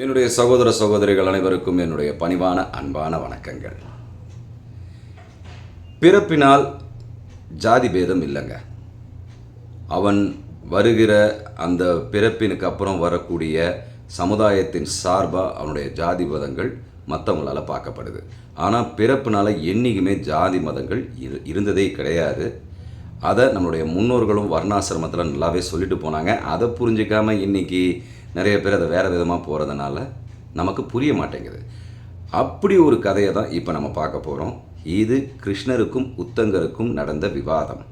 என்னுடைய சகோதர சகோதரிகள் அனைவருக்கும் என்னுடைய பணிவான அன்பான வணக்கங்கள். பிறப்பினால் ஜாதி பேதம் இல்லைங்க. அவன் வருகிற அந்த பிறப்பினுக்கு அப்புறம் வரக்கூடிய சமுதாயத்தின் சார்பாக அவனுடைய ஜாதி மதங்கள் மற்றவங்களால் பார்க்கப்படுது. ஆனால் பிறப்பினால் என்றைக்குமே ஜாதி மதங்கள் இரு இருந்ததே கிடையாது. அதை நம்மளுடைய முன்னோர்களும் வர்ணாசிரமத்தில் நல்லாவே சொல்லிட்டு போனாங்க. அதை புரிஞ்சிக்காமல் இன்னைக்கு நிறைய பேர் அதை வேறு விதமாக போகிறதுனால நமக்கு புரிய மாட்டேங்குது. அப்படி ஒரு கதையை தான் இப்போ நம்ம பார்க்க போகிறோம் இது கிருஷ்ணருக்கும் உத்தங்கருக்கும் நடந்த விவாதம்.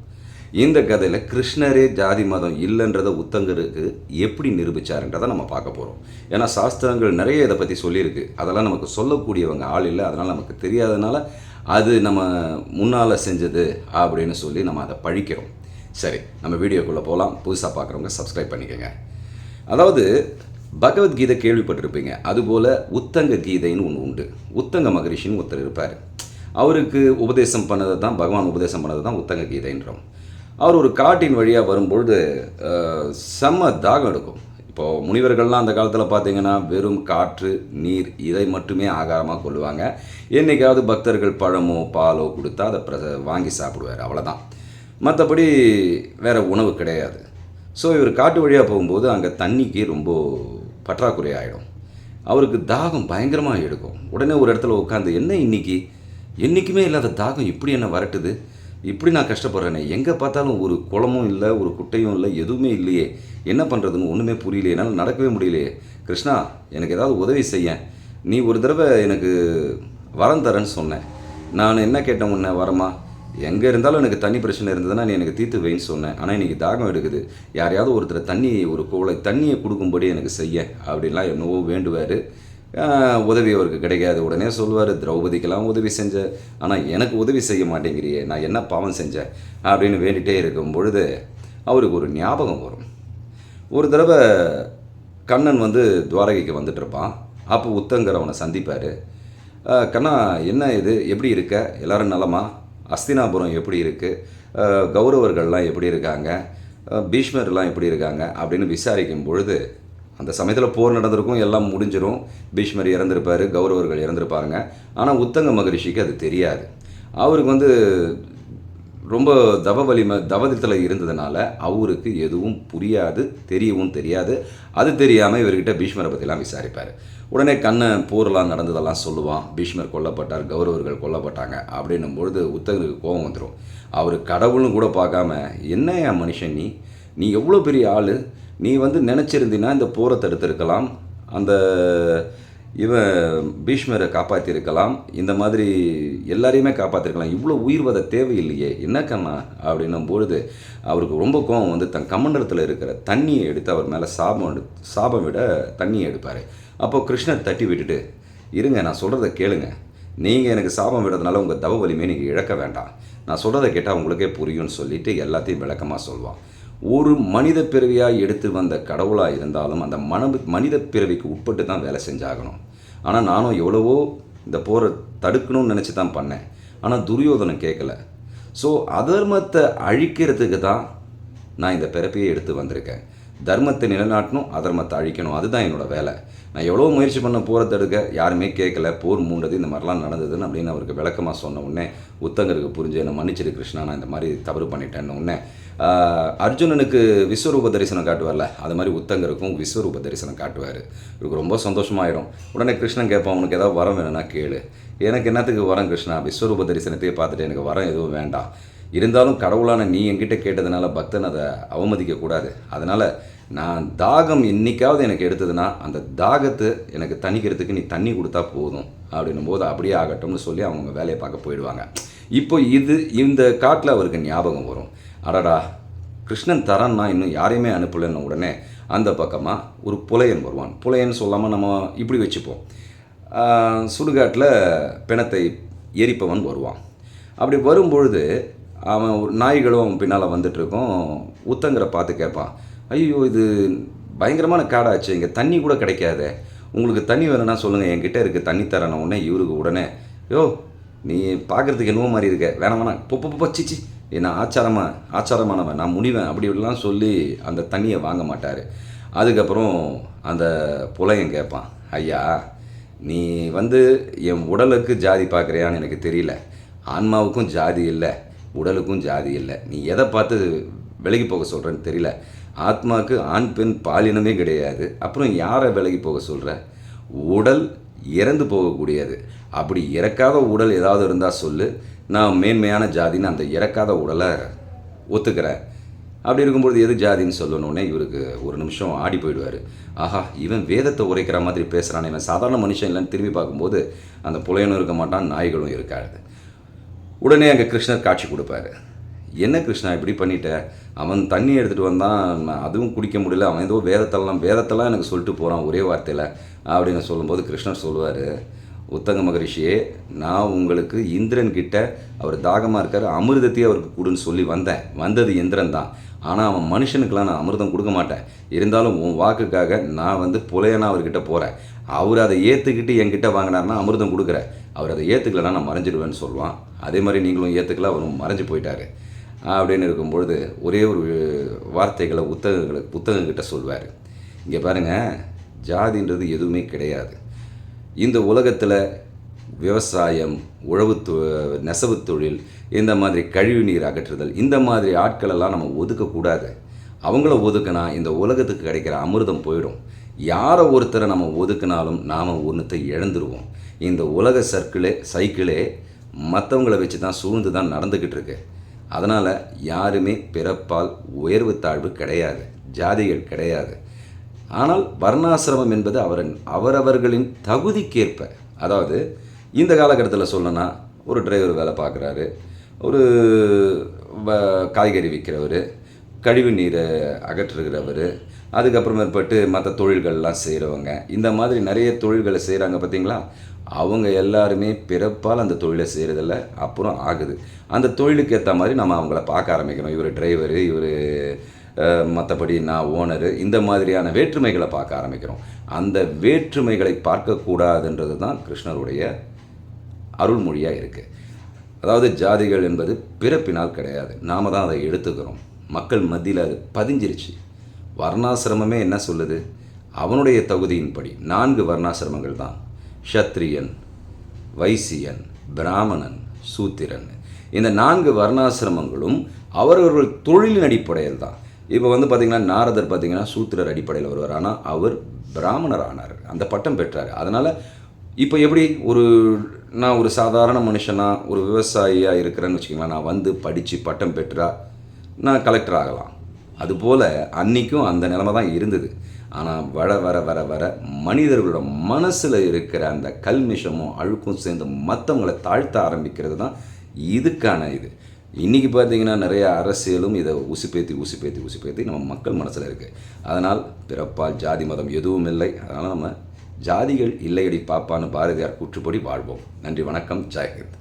இந்த கதையில் கிருஷ்ணரே ஜாதி மதம் இல்லைன்றதை உத்தங்கருக்கு எப்படி நிரூபித்தாருன்றதை நம்ம பார்க்க போகிறோம் ஏன்னா சாஸ்திரங்கள் நிறைய இதை பற்றி சொல்லியிருக்கு. அதெல்லாம் நமக்கு சொல்லக்கூடியவங்க ஆள் இல்லை. அதனால் நமக்கு தெரியாதனால அது நம்ம முன்னால் செஞ்சது அப்படின்னு சொல்லி நம்ம அதை பழிக்கிறோம். சரி நம்ம வீடியோக்குள்ளே போகலாம் புதுசாக பார்க்குறவங்க சப்ஸ்கிரைப் பண்ணிக்கோங்க. அதாவது பகவத்கீதை கேள்விப்பட்டிருப்பீங்க. அதுபோல் உத்தங்க கீதைன்னு ஒன்று உண்டு. உத்தங்க மகரிஷின்னு ஒருத்தர் இருப்பார். அவருக்கு உபதேசம் பண்ணதை தான் பகவான் உபதேசம் பண்ணது தான் உத்தங்க கீதைன்றோம் அவர் ஒரு காட்டின் வழியாக வரும்பொழுது செம்ம தாகம் எடுக்கும். இப்போது முனிவர்கள்லாம் அந்த காலத்தில் பார்த்தீங்கன்னா வெறும் காற்று நீர் இதை மட்டுமே ஆகாரமாக கொள்ளுவாங்க. என்னைக்காவது பக்தர்கள் பழமோ பாலோ கொடுத்தா அதை பிர வாங்கி சாப்பிடுவார். அவ்வளோதான் மற்றபடி வேறு உணவு கிடையாது. ஸோ இவர் காட்டு வழியாக போகும்போது அங்கே தண்ணிக்கு ரொம்ப பற்றாக்குறை ஆகிடும் அவருக்கு தாகம் பயங்கரமாக எடுக்கும். உடனே ஒரு இடத்துல உட்காந்து என்ன இன்றைக்கி என்றைக்குமே இல்லாத தாகம் இப்படி என்ன வரட்டுது? இப்படி நான் கஷ்டப்படுறேனே. எங்கே பார்த்தாலும் ஒரு குளமும் இல்லை ஒரு குட்டையும் இல்லை எதுவுமே இல்லையே. என்ன பண்ணுறதுன்னு ஒன்றுமே புரியலையே. என்னால் நடக்கவே முடியலையே. கிருஷ்ணா எனக்கு ஏதாவது உதவி செய்ய. நீ ஒரு தடவை எனக்கு வரம் தரேன்னு சொன்னேன் நான் என்ன கேட்டேன் உன்னை வரமா? எங்கே இருந்தாலும் எனக்கு தண்ணி பிரச்சனை இருந்ததுன்னா நீ எனக்கு தீர்த்து வைன்னு சொன்னேன். ஆனால் இன்றைக்கி தாகம் எடுக்குது. யாரையாவது ஒருத்தர் தண்ணி ஒரு கோலை தண்ணியை கொடுக்கும்படி எனக்கு செய்ய அப்படின்லாம் என்னவோ வேண்டுவார். உதவி அவருக்கு கிடைக்காது. உடனே சொல்லுவார் திரௌபதிக்கெல்லாம் உதவி செஞ்ச. ஆனால் எனக்கு உதவி செய்ய மாட்டேங்கிறியே. நான் என்ன பாவம் செஞ்சேன் அப்படின்னு வேண்டிகிட்டே இருக்கும் பொழுது அவருக்கு ஒரு ஞாபகம் வரும். ஒரு தடவை கண்ணன் வந்து துவாரகைக்கு வந்துட்டுருப்பான் அப்போ உத்தங்கர் அவனை சந்திப்பார். கண்ணா என்ன இது? எப்படி இருக்க? எல்லாரும் நலமா? அஸ்தினாபுரம் எப்படி இருக்குது கௌரவர்கள்லாம் எப்படி இருக்காங்க? பீஷ்மர்லாம் எப்படி இருக்காங்க? அப்படின்னு விசாரிக்கும் பொழுது அந்த சமயத்தில் போர் நடந்திருக்கும் எல்லாம் முடிஞ்சிடும் பீஷ்மர் இறந்திருப்பார் கௌரவர்கள் இறந்திருப்பாங்க ஆனால் உத்தங்க மகரிஷிக்கு அது தெரியாது. அவருக்கு வந்து ரொம்ப தவ வலிமை தவதத்தில் இருந்ததுனால அவருக்கு எதுவும் புரியாது தெரியவும் தெரியாது. அது தெரியாமல் இவர்கிட்ட பீஷ்மரை பற்றிலாம் விசாரிப்பார். உடனே கண்ணன் போரெலாம் நடந்ததெல்லாம் சொல்லுவான். பீஷ்மர் கொல்லப்பட்டார் கௌரவர்கள் கொல்லப்பட்டாங்க அப்படின்னும் பொழுது உத்தகனுக்கு கோபம் வந்துடும் அவர் கடவுள்னு கூட பார்க்காம என்ன என் மனுஷன் நீ? நீ எவ்வளோ பெரிய ஆள்? நீ வந்து நினச்சிருந்தீன்னா இந்த போரை தடுத்திருக்கலாம். அந்த இவன் பீஷ்மரை காப்பாற்றிருக்கலாம் இந்த மாதிரி எல்லாரையுமே காப்பாற்றிருக்கலாம் இவ்வளோ உயிர் வத தேவையில்லையே. என்ன கண்ணா? அப்படின்னும் பொழுது அவருக்கு ரொம்ப கோவம் வந்து தன் கமண்டலத்தில் இருக்கிற தண்ணியை எடுத்து அவர் மேலே சாபம் எடு சாபம் விட தண்ணியை எடுப்பார். அப்போது கிருஷ்ணர் தட்டி விட்டுட்டு இருங்க நான் சொல்கிறத கேளுங்க. நீங்கள் எனக்கு சாபம் விடுறதுனால உங்கள் தவ வலிமையை நீங்கள் இழக்க வேண்டாம். நான் சொல்கிறத கேட்டால் உங்களுக்கே புரியும்னு சொல்லிட்டு எல்லாத்தையும் விளக்கமாக சொல்லுவான் ஒரு மனித பிறவியாக எடுத்து வந்த கடவுளாக இருந்தாலும் அந்த மன மனித பிறவிக்கு உட்பட்டு தான் வேலை செஞ்சாகணும். ஆனால் நானும் எவ்வளவோ இந்த போரை தடுக்கணும்னு நினச்சி தான் பண்ணேன். ஆனால் துரியோதனன் கேட்கல. ஸோ அதர்மத்தை அழிக்கிறதுக்கு தான் நான் இந்த பிறப்பையே எடுத்து வந்திருக்கேன். தர்மத்தை நிலைநாட்டணும் அதர்மத்தை அழிக்கணும். அதுதான் என்னோட வேலை. நான் எவ்வளோ முயற்சி பண்ண போரை தடுக்க யாருமே கேட்கல. போர் மூண்டது இந்த மாதிரிலாம் நடந்ததுன்னு அப்படின்னு அவருக்கு விளக்கமாக சொன்ன உடனே உத்தங்கருக்கு புரிஞ்சு என்ன மன்னிச்சிரு கிருஷ்ணா நான் இந்த மாதிரி தவறு பண்ணிட்டேன்னு உடனே அர்ஜுனனுக்கு விஸ்வரூப தரிசனம் காட்டுவார்ல அது மாதிரி உத்தங்கருக்கும் விஸ்வரூப தரிசனம் காட்டுவார். இவருக்கு ரொம்ப சந்தோஷமாயிடும் உடனே கிருஷ்ணன் கேட்பான் உனக்கு ஏதாவது வரம் வேணும்னா கேளு. எனக்கு என்னத்துக்கு வரம் கிருஷ்ணா? விஸ்வரூப தரிசனத்தையே பார்த்துட்டு எனக்கு வரம் எதுவும் வேண்டாம். இருந்தாலும் கடவுளான நீ என்கிட்ட கேட்டதுனால பக்தன் அதை அவமதிக்கக்கூடாது அதனால் நான் தாகம் என்றைக்காவது எனக்கு எடுத்ததுன்னா அந்த தாகத்தை எனக்கு தணிக்கிறதுக்கு நீ தண்ணி கொடுத்தா போதும் அப்படின்னும் போது அப்படியே ஆகட்டும்னு சொல்லி அவங்க வேலையை பார்க்க போயிடுவாங்க. இப்போ இது இந்த காட்டில் அவருக்கு ஞாபகம் வரும். அடடா கிருஷ்ணன் தரன்னா இன்னும் யாரையுமே அனுப்பலைன்ன உடனே அந்த பக்கமாக ஒரு புலையன் வருவான். புலையன் சொல்லாமல் நம்ம இப்படி வச்சுப்போம். சுடுகாட்டில் பிணத்தை எரிப்பவன் வருவான். அப்படி வரும்பொழுது அவன் ஒரு நாய்களும் அவன் பின்னால் வந்துட்டுருக்கோம். உத்தங்கிற பார்த்து கேட்பான் ஐயோ இது பயங்கரமான காடாச்சு இங்கே தண்ணி கூட கிடைக்காதே. உங்களுக்கு தண்ணி வேணும்னா சொல்லுங்கள் என்கிட்ட இருக்குது தண்ணி தரணும் உடனே இவருக்கு உடனே யோ நீ பார்க்குறதுக்கு என்னவோ மாதிரி இருக்க வேணாம் வேணாம் பொப்பு பொ நான் ஆச்சாரமா ஆச்சாரமானவன் நான் முடிவேன் அப்படி இப்படிலாம் சொல்லி அந்த தண்ணியை வாங்க மாட்டார். அதுக்கப்புறம் அந்த புலையன் கேட்பான் ஐயா நீ வந்து என் உடலுக்கு ஜாதி பார்க்குறியான்னு எனக்கு தெரியல ஆன்மாவுக்கும் ஜாதி இல்லை உடலுக்கும் ஜாதி இல்லை. நீ எதை பார்த்து விலகி போக சொல்கிறேன்னு தெரியல. ஆத்மாவுக்கு ஆண் பெண் பாலினமே கிடையாது. அப்புறம் யாரை விலகி போக சொல்கிற உடல் இறந்து போகக்கூடியது. அப்படி இறக்காத உடல் ஏதாவது இருந்தால் சொல்லு. நான் மேன்மையான ஜாதின்னு அந்த இறக்காத உடலை ஒத்துக்கிறேன் அப்படி இருக்கும்பொழுது எது ஜாதின்னு சொல்லணுன்னே இவருக்கு ஒரு நிமிஷம் ஆடி போயிடுவார். ஆஹா இவன் வேதத்தை உரைக்கிற மாதிரி பேசுகிறான் இவன் சாதாரண மனுஷன் இல்லைன்னு திரும்பி பார்க்கும்போது அந்த புலையனும் இருக்க மாட்டான் நாய்களும் இருக்காது. உடனே அங்கே கிருஷ்ணர் காட்சி கொடுப்பாரு. என்ன கிருஷ்ணா இப்படி பண்ணிட்ட? அவன் தண்ணி எடுத்துகிட்டு வந்தான். அதுவும் குடிக்க முடியல. அவன் ஏதோ வேதத்தெல்லாம் வேதத்தெல்லாம் எனக்கு சொல்லிட்டு போகிறான் ஒரே வார்த்தையில் அப்படின்னு சொல்லும்போது கிருஷ்ணர் சொல்லுவார். உத்தங்க மகரிஷியே நான் உங்களுக்கு இந்திரன்கிட்ட அவர் தாகமாக இருக்கார். அமிர்தத்தையே அவருக்கு கொடுன்னு சொல்லி வந்தேன். வந்தது இந்திரன் தான். ஆனால் அவன் மனுஷனுக்கெல்லாம் நான் அமிர்தம் கொடுக்க மாட்டேன். இருந்தாலும் உன் வாக்குக்காக நான் வந்து புலையனா அவர்கிட்ட போகிறேன் அவர் அதை ஏற்றுக்கிட்டு என்கிட்ட வாங்கினார்னா அமிர்தம் கொடுக்குற. அவர் அதை ஏற்றுக்கலன்னா நான் மறைஞ்சிடுவேன்னு சொல்லுவான். அதே மாதிரி நீங்களும் ஏற்றுக்கல அவரும் மறைஞ்சு போயிட்டாரு. அப்படின்னு இருக்கும்பொழுது ஒரே ஒரு வார்த்தைகளை புத்தகங்களை புத்தகங்கிட்ட சொல்வார். இங்கே பாருங்கள் ஜாதின்றது எதுவுமே கிடையாது. இந்த உலகத்தில் விவசாயம் உழவு தொ நெசவு தொழில் இந்த மாதிரி கழிவு நீர் அகற்றுதல் இந்த மாதிரி ஆட்களெல்லாம் நம்ம ஒதுக்கக்கூடாது. அவங்கள ஒதுக்குனா இந்த உலகத்துக்கு கிடைக்கிற அமிர்தம் போயிடும். யாரை ஒருத்தரை நம்ம ஒதுக்குனாலும் நாம் ஒன்றத்தை இழந்துருவோம். இந்த உலக சர்க்கிளே சைக்கிளே மற்றவங்கள வச்சு தான் சூழ்ந்து தான் நடந்துக்கிட்டு இருக்கு அதனால் யாருமே பிறப்பால் உயர்வு தாழ்வு கிடையாது. ஜாதிகள் கிடையாது. ஆனால் வர்ணாசிரமம் என்பது அவரன் அவரவர்களின் தகுதிக்கேற்ப. அதாவது இந்த காலகட்டத்தில் சொல்லணும்னா ஒரு டிரைவர் வேலை பார்க்குறாரு. ஒரு வ- காய்கறி விற்கிறவர் கழிவு நீரை அகற்றுகிறவர் அதுக்கப்புறமேற்பட்டு மற்ற தொழில்கள்லாம் செய்கிறவங்க இந்த மாதிரி நிறைய தொழில்களை செய்கிறாங்க பார்த்தீங்களா? அவங்க எல்லாருமே பிறப்பால் அந்த தொழிலை செய்கிறதில்ல அப்புறம் ஆகுது. அந்த தொழிலுக்கு ஏற்ற மாதிரி நம்ம அவங்கள பார்க்க ஆரம்பிக்கணும். இவர் டிரைவரு இவர் மற்றபடி நான் ஓனரு இந்த மாதிரியான வேற்றுமைகளை பார்க்க ஆரம்பிக்கிறோம். அந்த வேற்றுமைகளை பார்க்கக்கூடாதுன்றது தான் கிருஷ்ணருடைய அருள்மொழியாக இருக்குது அதாவது ஜாதிகள் என்பது பிறப்பினால் கிடையாது. நாம தான் அதை எடுத்துக்கிறோம். மக்கள் மத்தியில் அது பதிஞ்சிருச்சு. வர்ணாசிரமமே என்ன சொல்லுது? அவனுடைய தகுதியின்படி நான்கு வர்ணாசிரமங்கள் தான். ஷத்ரியன் வைசியன் பிராமணன் சூத்திரன். இந்த நான்கு வர்ணாசிரமங்களும் அவரவர்கள் தொழிலின் அடிப்படையில் தான். இப்போ வந்து பார்த்திங்கன்னா நாரதர் பார்த்திங்கன்னா சூத்திரர் அடிப்படையில் வருவார். ஆனால் அவர் பிராமணர் ஆனார் அந்த பட்டம் பெற்றார். அதனால் இப்போ எப்படி ஒரு நான் ஒரு சாதாரண மனுஷனாக ஒரு விவசாயியாக இருக்கிறேன்னு வச்சுக்கோங்களேன் நான் வந்து படித்து பட்டம் பெற்றா நான் கலெக்டர் ஆகலாம். அதுபோல் அன்னைக்கும் அந்த நிலமை தான் இருந்தது. ஆனால் வர வர வர வர மனிதர்களோட மனசில் இருக்கிற அந்த கல்மிஷமும் அழுக்கும் சேர்ந்து மற்றவங்களை தாழ்த்த ஆரம்பிக்கிறது தான் இதுக்கான இது. இன்றைக்கி பார்த்தீங்கன்னா நிறைய அரசியலும் இதை உசுப்பேத்தி உசுப்பேத்தி உசுப்பேத்தி நம்ம மக்கள் மனசில் இருக்குது அதனால் பிறப்பால் ஜாதி மதம் எதுவும் இல்லை. அதனால் நம்ம ஜாதிகள் இல்லையடி பாப்பான்னு பாரதியார் கூற்றுப்படி வாழ்வோம். நன்றி வணக்கம் ஜெயஹிந்த்.